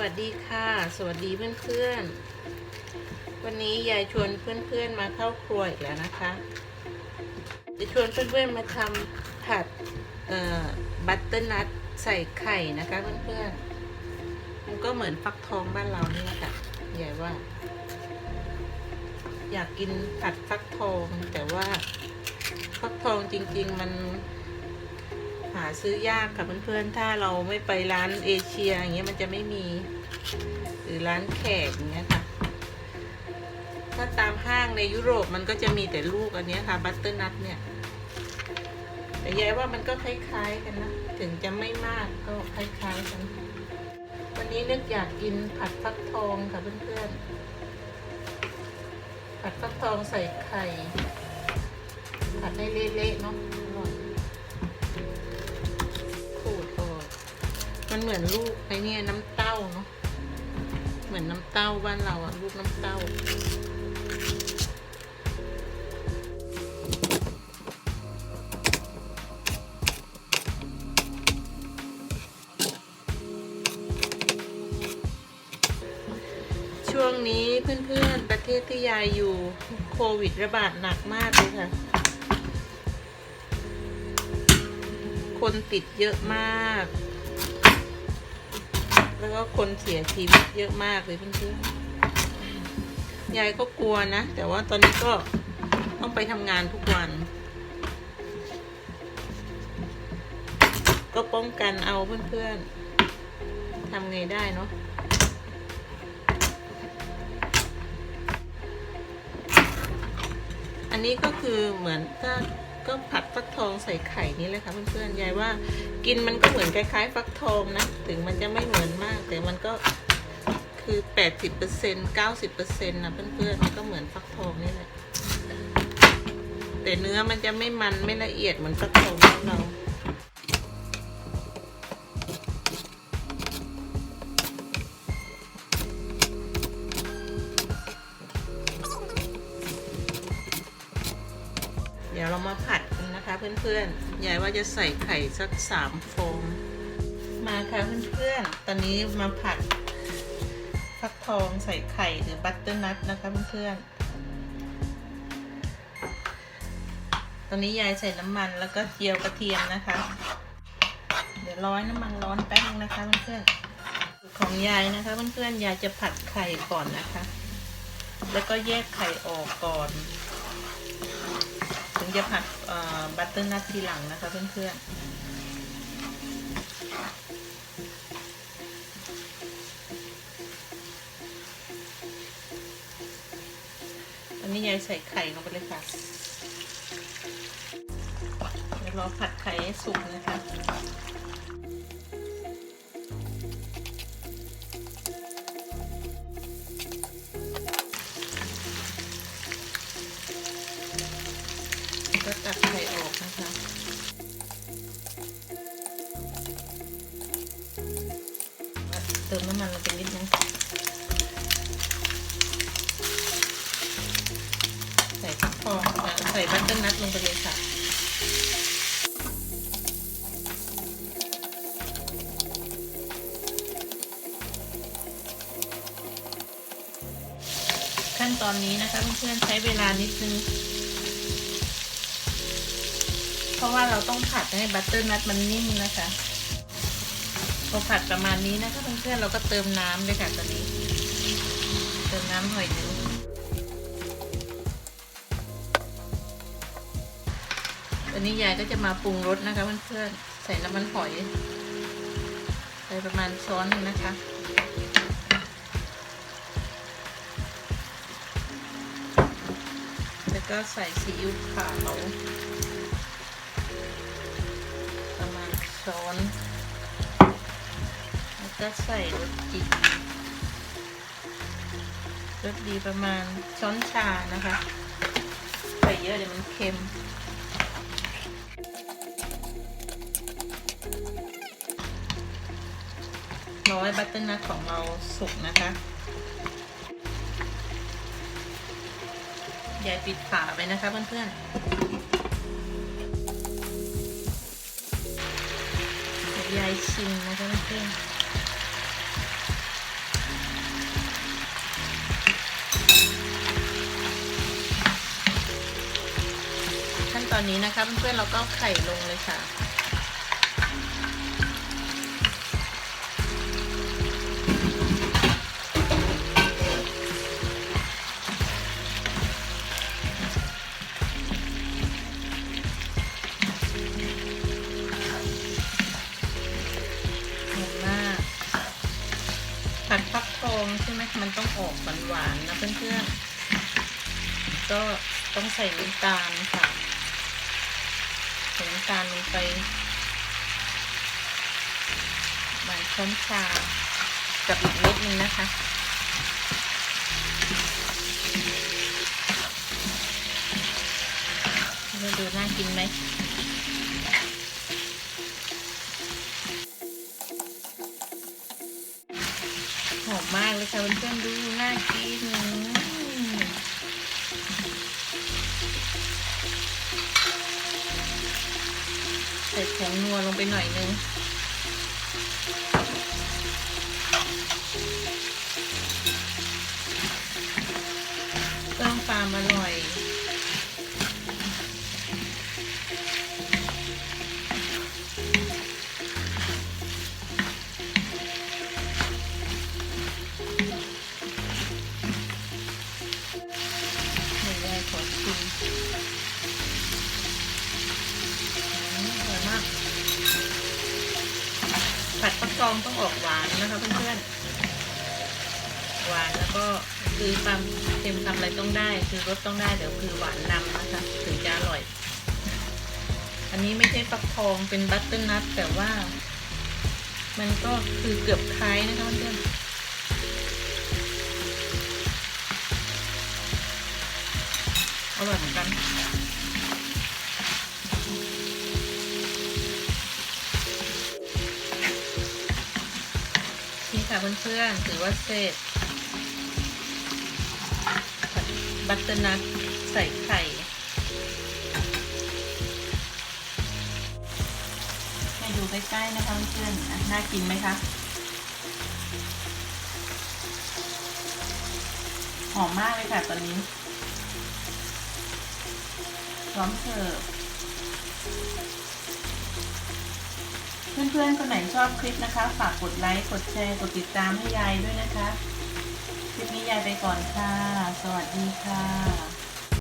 วัสดีค่ะ สวัสดีเพื่อนๆ วันนี้ยายชวนเพื่อนๆมาเข้าครัวอีกแล้วนะคะจะชวนเพื่อนๆมาทำผัดบัตเตอร์นัทใส่ไข่นะคะเพื่อนๆ มันก็เหมือนฟักทองบ้านเรานี่แหละค่ะยายว่า อยากกินผัดฟักทองแต่ว่าฟักทองจริงๆมัน หาซื้อยากค่ะเพื่อนๆ ถ้าเราไม่ไปร้านเอเชียอย่างเงี้ยมันจะไม่มี หรือร้านแขกอย่างเงี้ยค่ะ ถ้าตามห้างในยุโรปมันก็จะมีแต่ลูกอันนี้ค่ะบัตเตอร์นัทเนี่ย แต่ยายว่ามันก็คล้ายๆกันนะ ถึงจะไม่มากก็คล้ายๆกัน วันนี้นึกอยากกินผัดฟักทองค่ะเพื่อนๆ ผัดฟักทองใส่ไข่ผัดให้เละๆเนาะอร่อย มันเหมือนลูกไอ้เนี่ยน้ำเต้าเนาะเหมือนน้ำเต้าบ้านเราอะลูกน้ำเต้าช่วงนี้เพื่อนๆ ประเทศที่ยายอยู่โควิดระบาดหนักมากเลยค่ะ คนติดเยอะมาก วก็คนเสียชีวิตเยอะมากเลยเพื่อนๆยายก็กลัวนะ แต่ว่าตอนนี้ก็ต้องไปทำงานทุกวัน ก็ป้องกันเอาเพื่อนๆทำไงได้เนาะอันนี้ก็คือเหมือนถ้า ก็ผัดฟักทองใส่ไข่นี่แหละค่ะเพื่อนๆยายว่ากินมันก็เหมือนคล้าย ๆ ฟักทองนะ ถึงมันจะไม่เหมือนมาก แต่มันก็คือ 80% 90%นะเพื่อนๆมันก็เหมือนฟักทองนี่แหละแต่เนื้อมันจะไม่มันไม่ละเอียดเหมือนฟักทองบ้านเรา พื่อนๆยายว่าจะใส่ไข่สักสามฟองมาค่ะเพื่อนๆ ตอนนี้มาผัดฟักทองใส่ไข่หรือบัตเตอร์นัทนะคะเพื่อนๆ ตอนนี้ยายใส่น้ำมันแล้วก็เจียวกระเทียมนะคะ เดี๋ยวร้อยน้ำมันร้อนแป๊บนึงนะคะเพื่อนๆ ของยายนะคะเพื่อนๆ ยายจะผัดไข่ก่อนนะคะ แล้วก็แยกไข่ออกก่อน จะผัดบัตเตอร์นัททีหลังนะคะเพื่อนๆ อันนี้ยายใส่ไข่ลงไปเลยค่ะ เดี๋ยวรอผัดไข่ให้สุกนะคะ ติมน้ำมันลงไปนิดนึงใส่ฟักทองใส่บัตเตอร์นัทลงไปเลยค่ะขั้นตอนนี้นะคะเพื่อนๆใช้เวลานิดนึงเพราะว่าเราต้องผัดให้บัตเตอร์นัทมันนิ่มนะคะ พอผัดประมาณนี้นะคะเพื่อนๆเราก็เติมน้ำเลยค่ะตอนนี้ เติมน้ำหน่อยนึงตอนนี้ยายก็จะมาปรุงรสนะคะเพื่อนๆใส่น้ำมันหอยใส่ประมาณช้อนหนึงนะคะแล้วก็ใส่ซีอิ๊วขาวประมาณช้อน แล้วก็ใส่รสดีรสดีประมาณช้อนชานะคะ ใส่เยอะเดี๋ยวมันเค็มร้อยบัตเตอร์นัทของเราสุกนะคะ อย่าปิดฝาไปนะคะเพื่อนๆยายชิมนะคะเพื่อน อนนี้นะคะเพื่อนๆเราก็ไข่ลงเลยค่ะหอมมากผัดฟักทองใช่ไหมมันต้องออกหวานๆนะเพื่อนๆ ก็ต้องใส่น้ำตาลค่ะ ใส่น้ำตาลลงไปหวานช้อนชากับอีกเม็ดนึงนะคะมาดูน่ากินไหมหอมมากเลยค่ะเพื่อนๆดูน่ากิน ใส่ผงนัวลงไปหน่อยนึง กองต้องออกหวานนะคะเพื่อนๆ หวานแล้วก็คือความเค็มทำอะไรต้องได้ คือรสต้องได้เดี๋ยวคือหวานนำนะคะถึงจะอร่อย อันนี้ไม่ใช่ฟักทองเป็นบัตเตอร์นัทแต่ว่า มันก็คือเกือบคล้ายนะคะเพื่อนๆอร่อยเหมือนกัน ค่ะเพื่อนๆถือว่าเสร็จ บัตเตอร์นัทใส่ไข่ ให้ดูใกล้ๆนะคะเพื่อนๆน่ากินไหมคะหอมมากเลยค่ะตอนนี้พร้อมเสิร์ฟ เพื่อนๆคนไหนชอบคลิปนะคะ ฝากกดไลค์ กดแชร์ กดติดตามให้ยายด้วยนะคะ คลิปนี้ยายไปก่อนค่ะ สวัสดีค่ะ